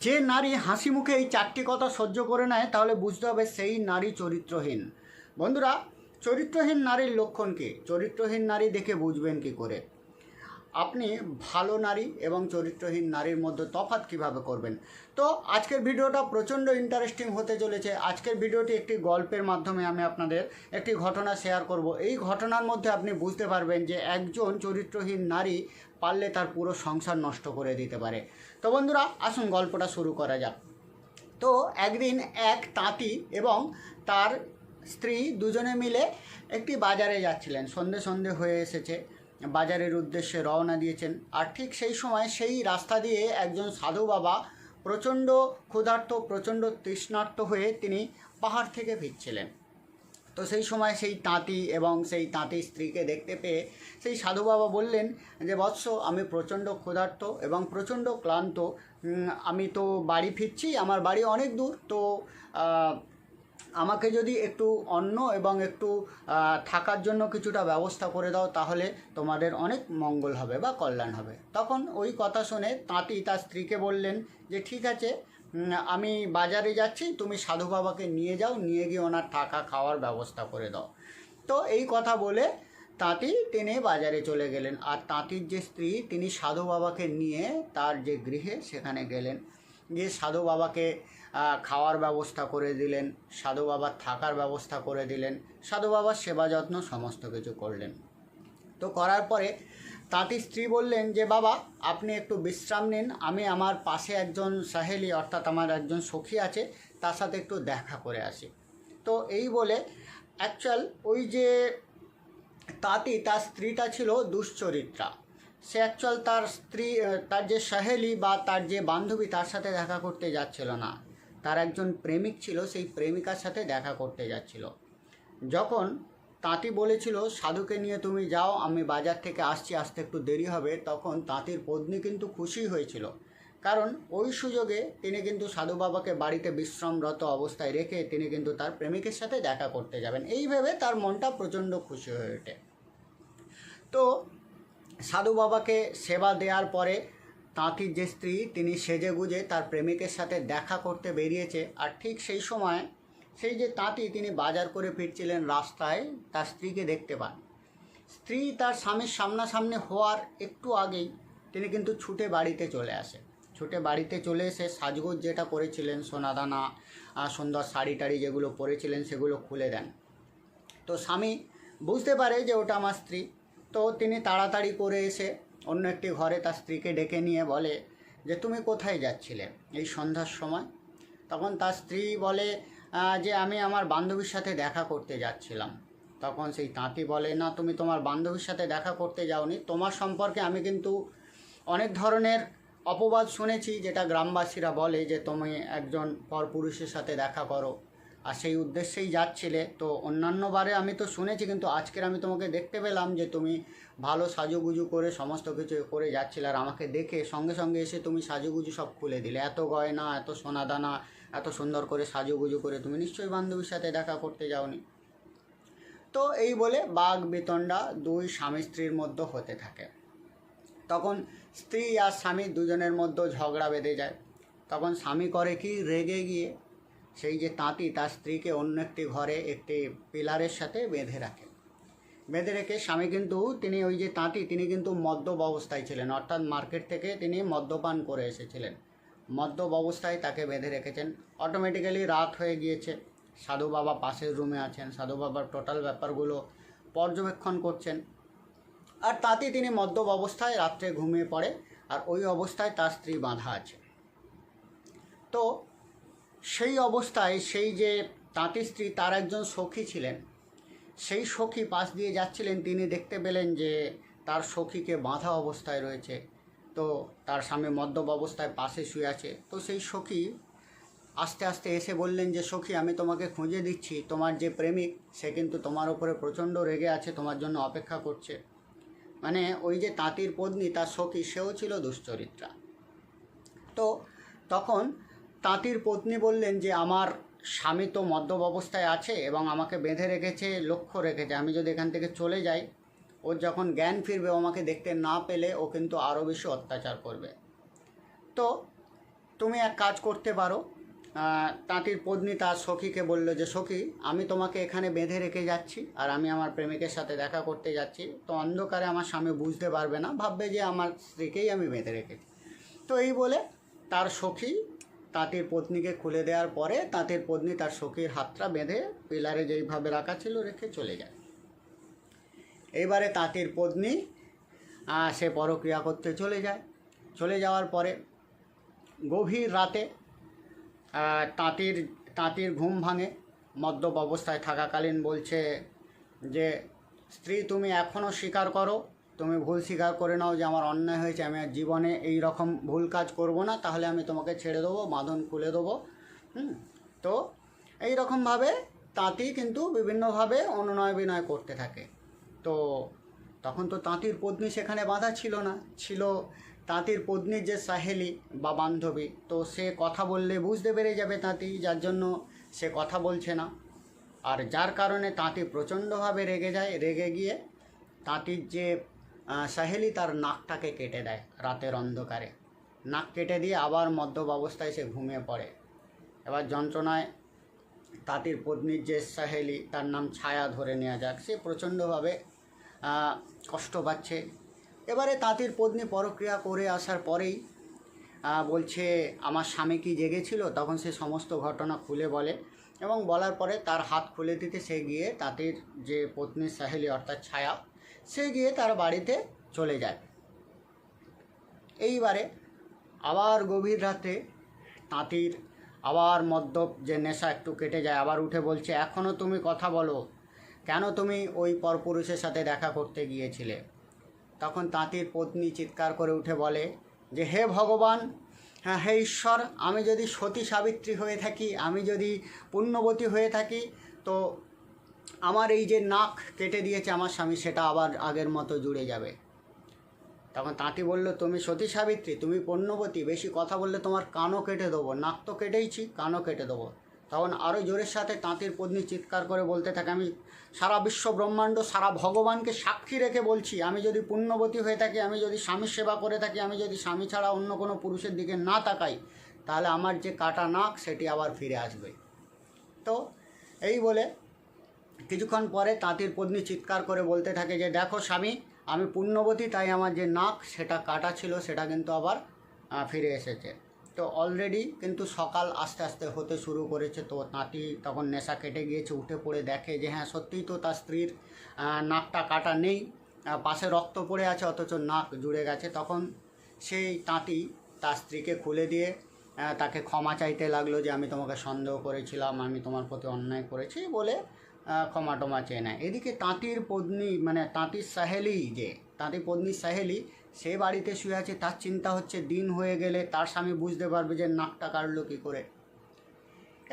যে নারী হাসি মুখে এই চারটি কথা সহ্য করে নেয়, তাহলে বুঝতে হবে সেই নারী চরিত্রহীন। বন্ধুরা, চরিত্রহীন নারীর লক্ষণ কী? চরিত্রহীন নারী দেখে বুঝবেন কী করে? আপনি ভালো নারী এবং চরিত্রহীন নারীর মধ্যে তফাৎ কীভাবে করবেন? তো আজকের ভিডিওটা প্রচণ্ড ইন্টারেস্টিং হতে চলেছে। আজকের ভিডিওটি একটি গল্পের মাধ্যমে আমি আপনাদের একটি ঘটনা শেয়ার করব। এই ঘটনার মধ্যে আপনি বুঝতে পারবেন যে একজন চরিত্রহীন নারী পারলে তার পুরো সংসার নষ্ট করে দিতে পারে। তো বন্ধুরা, আসুন গল্পটা শুরু করা যাক। তো একদিন এক তাঁতি এবং তার স্ত্রী দুজনে মিলে একটি বাজারে যাচ্ছিলেন। সন্ধে সন্ধে হয়ে এসেছে। বাজারের উদ্দেশ্যে রওনা দিয়েছেন। আর ঠিক সেই সময় সেই রাস্তা দিয়ে একজন সাধু বাবা প্রচণ্ড ক্ষুধার্ত, প্রচণ্ড তৃষ্ণার্ত হয়ে তিনি পাহাড় থেকে ফিরছিলেন। তো সেই সময় সেই তাঁতি এবং সেই তাঁতির স্ত্রীকে দেখতে পেয়ে সেই সাধু বাবা বললেন যে, বৎস, আমি প্রচণ্ড ক্ষুধার্ত এবং প্রচণ্ড ক্লান্ত। আমি তো বাড়ি ফিরছি, আমার বাড়ি অনেক দূর, তো আমাকে যদি একটু অন্ন এবং একটু থাকার জন্য কিছুটা ব্যবস্থা করে দাও, তাহলে তোমাদের অনেক মঙ্গল হবে বা কল্যাণ হবে। তখন ওই কথা শুনে তাঁতি তার স্ত্রীকে বললেন যে, ঠিক আছে আমি বাজারে যাচ্ছি, তুমি সাধু বাবাকে নিয়ে যাও, নিয়ে গিয়ে ওনার থাকা খাওয়ার ব্যবস্থা করে দাও। তো এই কথা বলে তাঁতি টেনে বাজারে চলে গেলেন। আর তাঁতির যে স্ত্রী, তিনি সাধু বাবাকে নিয়ে তার যে গৃহে সেখানে গেলেন। গিয়ে সাধু বাবাকে খাওয়ার ব্যবস্থা করে দিলেন, সাধু বাবার থাকার ব্যবস্থা করে দিলেন, সাধু বাবার সেবা যত্ন সমস্ত কিছু করলেন। তো করার পরে তাঁতি স্ত্রী বললেন যে, বাবা, আপনি একটু বিশ্রাম নিন, আমি আমার পাশে একজন সাহেলি অর্থাৎ আমার একজন সখী আছে, তার সাথে একটু দেখা করে আসি। তো এই বলে অ্যাকচুয়াল ওই যে তাঁতি, তার স্ত্রীটা ছিল দুশ্চরিত্রা। সে অ্যাকচুয়াল তার স্ত্রী তার যে সাহেলি বা তার যে বান্ধবী, তার সাথে দেখা করতে যাচ্ছিল না। তার একজন প্রেমিক ছিল, সেই প্রেমিকার সাথে দেখা করতে যাচ্ছিল। যখন তাঁতি বলেছিল, সাধুকে নিয়ে তুমি যাও, আমি বাজার থেকে আসছি, আসতে একটু দেরি হবে, তখন তাঁতির পত্নী কিন্তু খুশি হয়েছিল। কারণ ওই সুযোগে তিনি কিন্তু সাধু বাবাকে বাড়িতে বিশ্রামরত অবস্থায় রেখে তিনি কিন্তু তার প্রেমিকের সাথে দেখা করতে যাবেন। এই ভেবে তার মনটা প্রচণ্ড খুশি হয়ে ওঠে। তো সাধু বাবাকে সেবা দেওয়ার পরে তাঁতির যে স্ত্রী, তিনি সেজে গুজে তার প্রেমিকের সাথে দেখা করতে বেরিয়েছে। আর ঠিক সেই সময় সেই যে তাঁতি, তিনি বাজার করে ফিরছিলেন রাস্তায়, তার স্ত্রীকে দেখতে পান। স্ত্রী তার স্বামীর সামনাসামনি হওয়ার একটু আগেই তিনি কিন্তু ছুটে বাড়িতে চলে আসে ছুটে বাড়িতে চলে এসে সাজগোজ যেটা করেছিলেন, সোনাদানা সুন্দর শাড়ি টাড়ি যেগুলো পরেছিলেন, সেগুলো খুলে দেন। তো স্বামী বুঝতে পারে যে ওটা আমার স্ত্রী। তো তিনি তাড়াতাড়ি করে এসে অন্য একটি ঘরে তার স্ত্রীকে ডেকে নিয়ে বলে যে, তুমি কোথায় যাচ্ছিলে এই সন্ধ্যার সময়? তখন তার স্ত্রী বলে যে, আমি আমার বান্ধবীর সাথে দেখা করতে যাচ্ছিলাম। তখন সেই তাঁতি বলে, না, তুমি তোমার বান্ধবীর সাথে দেখা করতে যাওনি। তোমার সম্পর্কে আমি কিন্তু অনেক ধরনের অপবাদ শুনেছি, যেটা গ্রামবাসীরা বলে যে, তুমি একজন পরপুরুষের সাথে দেখা করো। আর সেই উদ্দেশ্যেই যাচ্ছিলে। তো অন্যান্য বারে আমি তো শুনেছি, কিন্তু আজকের আমি তোমাকে দেখতে পেলাম যে তুমি ভালো সাজুগুজু করে সমস্ত কিছু করে যাচ্ছিলে আর আমাকে দেখে সঙ্গে সঙ্গে এসে তুমি সাজুগুজু সব খুলে দিলে। এত গয়না, এত সোনাদানা, এত সুন্দর করে সাজুগুজু করে তুমি নিশ্চয়ই বান্ধবীর সাথে দেখা করতে যাওনি। তো এই বলে বাঘ বিতণ্ডা দুই স্বামী স্ত্রীর মধ্যে হতে থাকে। তখন স্ত্রী আর স্বামী দুজনের মধ্যে ঝগড়া বেঁধে যায়। তখন স্বামী করে কি? রেগে গিয়ে সেই যে তাঁতি তার স্ত্রীকে অন্য একটি ঘরে একটি পিলারের সাথে বেঁধে রাখে। বেঁধে রেখে স্বামী কিন্তু তিনি ওই যে তাঁতি, তিনি কিন্তু মদ্যপ অবস্থায় ছিলেন। অর্থাৎ মার্কেট থেকে তিনি মদ্যপান করে এসেছিলেন। মদ্যপ অবস্থায় তাকে বেঁধে রেখেছেন। অটোমেটিক্যালি রাত হয়ে গিয়েছে। সাধু বাবা পাশের রুমে আছেন। সাধু বাবার টোটাল ব্যাপারগুলো পর্যবেক্ষণ করছেন। আর তাতে তিনি মদ্যপ অবস্থায় রাত্রে ঘুমিয়ে পড়ে। আর ওই অবস্থায় তার স্ত্রী বাঁধা আছে। তো সেই অবস্থায় সেই যে তাঁতির স্ত্রী, তার একজন সখী ছিলেন। সেই সখী পাশ দিয়ে যাচ্ছিলেন। তিনি দেখতে পেলেন যে তার সখীকে বাঁধা অবস্থায় রয়েছে। তো তার স্বামী মদ্যপ অবস্থায় পাশে শুয়ে আছে। তো সেই সখী আস্তে আস্তে এসে বললেন যে, সখী, আমি তোমাকে খুঁজে দিচ্ছি। তোমার যে প্রেমিক, সে কিন্তু তোমার উপরে প্রচণ্ড রেগে আছে, তোমার জন্য অপেক্ষা করছে। মানে ওই যে তাঁতির পত্নী, তার সখী, সেও ছিল দুশ্চরিত্রা। তো তখন তাঁতির পত্নী বললেন যে, আমার স্বামী তো মদ্যপ অবস্থায় আছে এবং আমাকে বেঁধে রেখেছে, লক্ষ্য রেখেছে। আমি যদি এখান থেকে চলে যাই ওর যখন জ্ঞান ফিরবে আমাকে দেখতে না পেলে ও কিন্তু আরও বেশি অত্যাচার করবে। তো তুমি এক কাজ করতে পারো। তাঁতির পত্নী তার সখীকে বলল যে, সখী, আমি তোমাকে এখানে বেঁধে রেখে যাচ্ছি আর আমি আমার প্রেমিকের সাথে দেখা করতে যাচ্ছি। তো অন্ধকারে আমার স্বামী বুঝতে পারবে না, ভাববে যে আমার স্ত্রীকেই আমি বেঁধে রেখেছি। তো এই বলে তার সখী তাঁতির পত্নীকে খুলে দেওয়ার পরে তাঁতির পত্নী তার সখীর হাতটা বেঁধে পিলারে যেইভাবে রাখা ছিল রেখে চলে যায়। এইবারে তাঁতির পত্নী সে পরক্রিয়া করতে চলে যায়। চলে যাওয়ার পরে গভীর রাতে তাঁতির তাঁতির ঘুম ভাঙে। মদ্যপ অবস্থায় থাকাকালীন বলছে যে, স্ত্রী, তুমি এখনও স্বীকার করো তুমি ভুল স্বীকার করে নাও যে আমার অন্যায় হয়েছে, আমি আর জীবনে এই রকম ভুল কাজ করব না, তাহলে আমি তোমাকে ছেড়ে দেবো, বাঁধন খুলে দেবো। হুম? তো এই রকমভাবে তাঁতি কিন্তু বিভিন্নভাবে অনুনয় বিনয় করতে থাকে। তো তখন তো তাঁতির পত্নী সেখানে বাঁধা ছিল না, ছিল তাঁতির পত্নীর যে সাহেলি বা বান্ধবী, তো সে কথা বললে বুঝতে পেরে যাবে তাঁতি, যার জন্য সে কথা বলছে না। আর যার কারণে তাঁতি প্রচণ্ডভাবে রেগে যায়, রেগে গিয়ে তাঁতির যে সাহেলি তার নাকটাকে কেটে দেয় রাতের অন্ধকারে। নাক কেটে দিয়ে আবার মদ্যপ অবস্থায় সে ঘুমিয়ে পড়ে। এবার যন্ত্রণায় তাঁতির পত্নীর যে সাহেলি তার নাম ছায়া ধরে নেওয়া যাক। সে প্রচণ্ডভাবে কষ্ট পাচ্ছে। এবারে তাঁতির পত্নী পরক্রিয়া করে আসার পরেই বলছে, আমার স্বামী কি জেগেছিল? তখন সে সমস্ত ঘটনা খুলে বলে এবং বলার পরে তার হাত খুলে দিতে সে গিয়ে তাঁতির যে পত্নীর সাহেলি অর্থাৎ ছায়া সে গিয়ে তার বাড়িতে চলে যায়। এইবারে আবার গভীর রাতে তাঁতির আবার মদ্যপ যে নেশা একটু কেটে যায়, আবার উঠে বলছে এখনও তুমি কথা বলো, কেন তুমি ওই পরপুরুষের সাথে দেখা করতে গিয়েছিলে? তখন তাঁতির পত্নী চিৎকার করে উঠে বলে যে, হে ভগবান হ্যাঁ হে ঈশ্বর, আমি যদি সতী সাবিত্রী হয়ে থাকি, আমি যদি পুণ্যবতী হয়ে থাকি, তো আমার এই যে নাক কেটে দিয়েছে আমার স্বামী, সেটা আবার আগের মতো জুড়ে যাবে। তখন তাঁতি বলল, তুমি সতী সাবিত্রী, তুমি পণ্যবতী, বেশি কথা বললে তোমার কানও কেটে দেবো। নাক তো কেটেইছি, কানও কেটে দেবো। তখন আরও জোরের সাথে তাঁতির পত্নী চিৎকার করে বলতে থাকে, আমি সারা বিশ্ব ব্রহ্মাণ্ড, সারা ভগবানকে সাক্ষী রেখে বলছি, আমি যদি পুণ্যবতী হয়ে থাকি, আমি যদি স্বামীর সেবা করে থাকি, আমি যদি স্বামী ছাড়া অন্য কোনো পুরুষের দিকে না তাকাই, তাহলে আমার যে কাটা নাক, সেটি আবার ফিরে আসবে। তো এই বলে কিছুক্ষণ পরে তাঁতির পত্নী চিৎকার করে বলতে থাকে যে, দেখো স্বামী, আমি পুণ্যবতী তাই আমার যে নাক, সেটা কাটা ছিল, সেটা কিন্তু আবার ফিরে এসেছে। তো অলরেডি কিন্তু সকাল আস্তে আস্তে হতে শুরু করেছে। তো তাঁতি তখন নেশা কেটে গিয়েছে, উঠে পড়ে দেখে যে হ্যাঁ সত্যিই তো তার স্ত্রীর নাকটা কাটা নেই পাশে রক্ত পড়ে আছে, অথচ নাক জুড়ে গেছে। তখন সেই তাঁতি তার স্ত্রীকে খুলে দিয়ে তাকে ক্ষমা চাইতে লাগল যে, আমি তোমাকে সন্দেহ করেছিলাম, আমি তোমার প্রতি অন্যায় করেছি বলে ক্ষমা টমা চেয়ে নেয়। এদিকে তাঁতির পত্নী মানে তাঁতির সাহেলি যে, তাঁতির পত্নীর সাহেলি, সে বাড়িতে শুয়ে আছে, তার চিন্তা হচ্ছে দিন হয়ে গেলে তার স্বামী বুঝতে পারবে যে নাকটা কাটলো কী করে।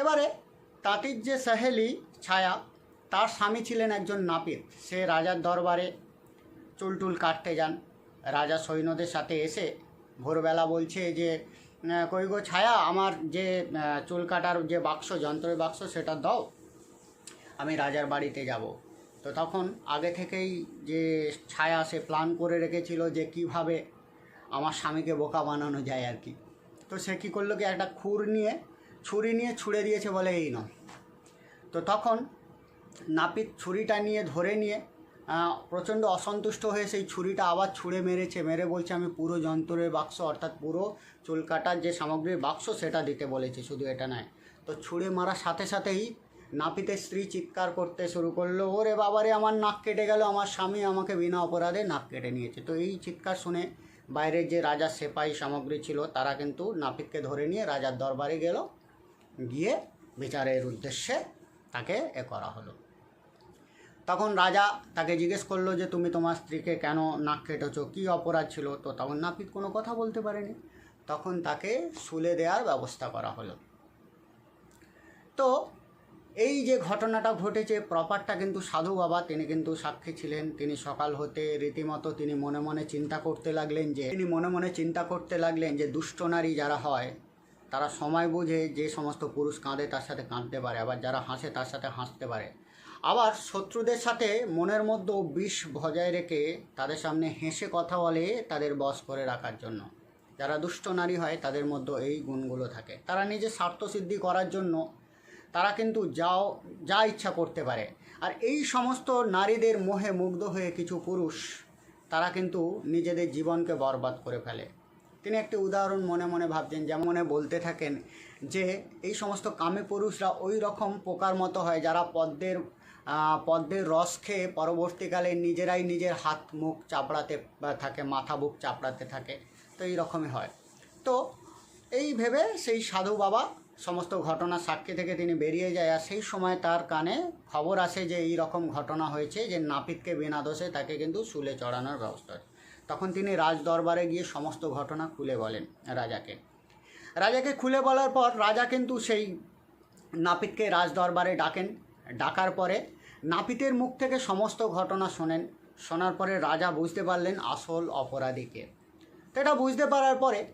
এবারে তাঁতির যে সাহেলি ছায়া, তার স্বামী ছিলেন একজন নাপিত। সে রাজার দরবারে চুল টুল কাটতে যান। রাজা সৈন্যদের সাথে এসে ভোরবেলা বলছে যে কই গো ছায়া, আমার যে চুল কাটার যে বাক্স, যন্ত্রের বাক্স, সেটা দাও। আমি রাজার বাড়িতে যাব। তো তখন আগে থেকেই যে ছায়া সে প্ল্যান করে রেখেছিল যে কীভাবে আমার স্বামীকে বোকা বানানো যায় আর কি। তো সে কী করল কি, একটা খুর নিয়ে, ছুরি নিয়ে ছুঁড়ে দিয়েছে বলে এই নয়। তো তখন নাপিত ছুরিটা নিয়ে ধরে নিয়ে প্রচণ্ড অসন্তুষ্ট হয়ে সেই ছুরিটা আবার ছুঁড়ে মেরেছে। মেরে বলছে, আমি পুরো যন্ত্রের বাক্স, অর্থাৎ পুরো চুল কাটার যে সামগ্রীর বাক্স সেটা দিতে বলেছি, শুধু এটা নয়। তো ছুঁড়ে মারার সাথে সাথেই নাপিতের স্ত্রী চিৎকার করতে শুরু করল, ওরে বাবারে, আমার নাক কেটে গেল, আমার স্বামী আমাকে বিনা অপরাধে নাক কেটে নিয়েছে। তো এই চিৎকার শুনে বাইরের যে রাজার সেপাই সামগ্রী ছিল, তারা কিন্তু নাপিতকে ধরে নিয়ে রাজার দরবারে গেল। গিয়ে বিচারের উদ্দেশ্যে তাকে এ করা হলো। তখন রাজা তাকে জিজ্ঞেস করল যে, তুমি তোমার স্ত্রীকে কেন নাক কেটেছো? কী অপরাধ ছিল? তো তখন নাপিত কোনো কথা বলতে পারেনি। তখন তাকে শুলে দেওয়ার ব্যবস্থা করা হলো। তো এই যে ঘটনাটা ঘটেছে, প্রপারটা কিন্তু সাধু বাবা, তিনি কিন্তু সাক্ষী ছিলেন। তিনি সকাল হতে রীতিমতো তিনি মনে মনে চিন্তা করতে লাগলেন যে, তিনি মনে মনে চিন্তা করতে লাগলেন যে, দুষ্ট নারী যারা হয়, তারা সময় বুঝে যে সমস্ত পুরুষ কাঁদে তার সাথে কাঁদতে পারে, আবার যারা হাসে তার সাথে হাসতে পারে। আবার শত্রুদের সাথে মনের মধ্যেও বিষ বজায় রেখে তাদের সামনে হেসে কথা বলে তাদের বশ করে রাখার জন্য। যারা দুষ্ট নারী হয়, তাদের মধ্যে এই গুণগুলো থাকে। তারা নিজের স্বার্থসিদ্ধি করার জন্য তারা কিন্তু যাও, যা ইচ্ছা করতে পারে। আর এই সমস্ত নারীদের মোহে মুগ্ধ হয়ে কিছু পুরুষ, তারা কিন্তু নিজেদের জীবনকে বরবাদ করে ফেলে। তিনি একটি উদাহরণ মনে মনে ভাবছেন, যেমন মনে বলতে থাকেন যে, এই সমস্ত কামে পুরুষরা ওই রকম পোকার মতো হয় যারা পদ্মের পদ্মের রস খেয়ে পরবর্তীকালে নিজেরাই নিজের হাত, মুখ চাপড়াতে থাকে, মাথা, বুক চাপড়াতে থাকে। তো এই রকমই হয়। তো এই ভেবে সেই সাধু বাবা সমস্ত ঘটনা সাক্ষী থেকে তিনি বেরিয়ে যায় আর সেই সময় তার কানে খবর আসে যে এই রকম ঘটনা হয়েছে যে নাপিতকে বিনা দোষে তাকে কিন্তু শুলে চড়ানোর ব্যবস্থা তখন তিনি রাজ দরবারে গিয়ে সমস্ত ঘটনা খুলে বলেন রাজাকে। রাজাকে খুলে বলার পর রাজা কিন্তু সেই নাপিতকে রাজ দরবারে ডাকেন। ডাকার পরে নাপিতের মুখ থেকে সমস্ত ঘটনা শোনেন। শোনার পরে রাজা বুঝতে পারলেন আসল অপরাধীকে। তো এটা বুঝতে পারার পরে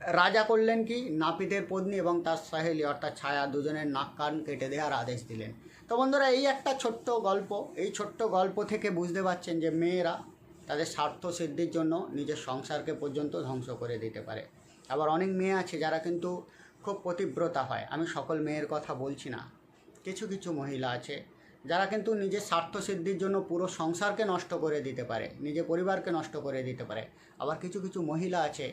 রাজা করলেন কি? নাপিতের পত্নী এবং তার সাহেলি, অর্থাৎ ছায়া, দুজনের নাক কান কেটে দেওয়ার আদেশ দিলেন। তো বন্ধুরা, এই একটা ছোট্ট গল্প। এই ছোট্ট গল্প থেকে বুঝতে পারছেন যে মেয়েরা তাদের স্বার্থ সিদ্ধির জন্য নিজের সংসারকে পর্যন্ত ধ্বংস করে দিতে পারে। আবার অনেক মেয়ে আছে যারা কিন্তু খুব পতিব্রতা হয়। আমি সকল মেয়ের কথা বলছি না। কিছু কিছু মহিলা আছে যারা কিন্তু নিজের স্বার্থ সিদ্ধির জন্য পুরো সংসারকে নষ্ট করে দিতে পারে, নিজের পরিবারকে নষ্ট করে দিতে পারে। আবার কিছু কিছু মহিলা আছে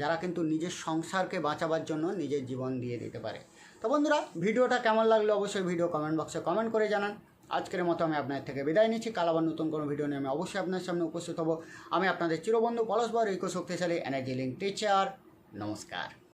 যারা কিন্তু নিজের সংসারকে বাঁচাবার জন্য নিজের জীবন দিয়ে দিতে পারে। তো বন্ধুরা, ভিডিওটা কেমন লাগল অবশ্যই ভিডিও কমেন্ট বক্সে কমেন্ট করে জানান। আজকের মতো আমি আপনাদের থেকে বিদায় নিচ্ছি। কাল আবার নতুন কোনো ভিডিও নিয়ে আমি অবশ্যই আপনার সামনে উপস্থিত হব। আমি আপনাদের চিরবন্ধু পলস বা ইকো শক্তিশালী এনার্জি লিঙ্ক টিচার নমস্কার।